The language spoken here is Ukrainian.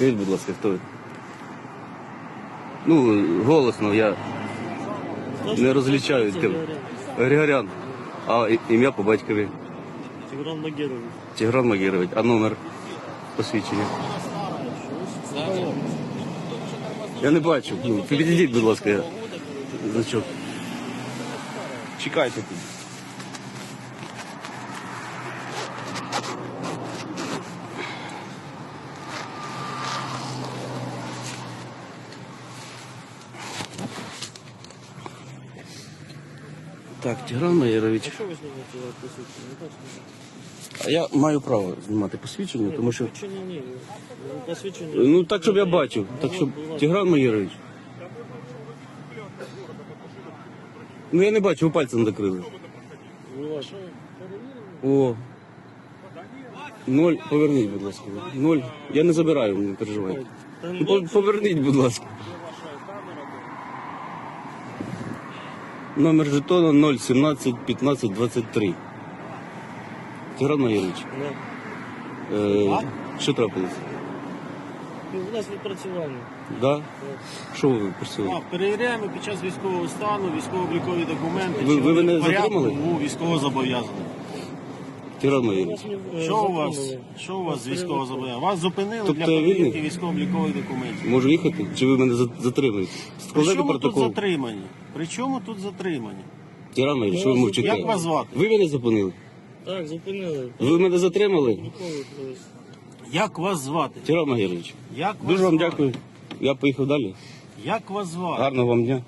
Скажіть, будь ласка, хто ви? Ну, голосно, я не розлічаю. Тим. Григорян. А і- ім'я по батькові. Тигран Магерович. Тигран Магірович. А номер посвідчення. Я не бачу. Ну, Підійдіть, будь ласка. Значок. Чекайте тут. Так, Тигран Маєрович. Що ви знімаєте посвідчення? Так. А я маю право знімати посвідчення, тому що. Посвідчення ні. Ну, Посвідчення. Ну так, щоб я бачив. Так щоб Тигран Маєрович. Ну я не бачу, ви пальцем закрили. Ну? О. Ноль. Поверніть, будь ласка. Ноль. Я не забираю, не переживайте. Ну, по- Поверніть, будь ласка. Номер жетона 017 15 23. Тигран Майорович, Да. Е, що трапилось? Ну, У нас відпрацювання. Да? Що ви просили? А, перевіряємо під час військового стану військово-облікові документи. Ви- чи ви вони мене в порядку затримали? У військово зобов'язаний. Що у вас? Що у вас з військово зобов'язаний? Вас зупинили Тобто для я перевірки вільний? військово-облікових документів. Можу їхати? Чи ви мене за- затримуєте? При Складайте чому тут протокол. затримані? При чому тут затримані? Тигран що ви мовчите? Як вас звати? Ви мене зупинили? Так, зупинили. Ви мене затримали? Ніколи колись. Як вас звати? Тигран Маєрович. Як вас Дуже вам звати? дякую. Я поїхав далі. Як вас звати? Гарного вам дня.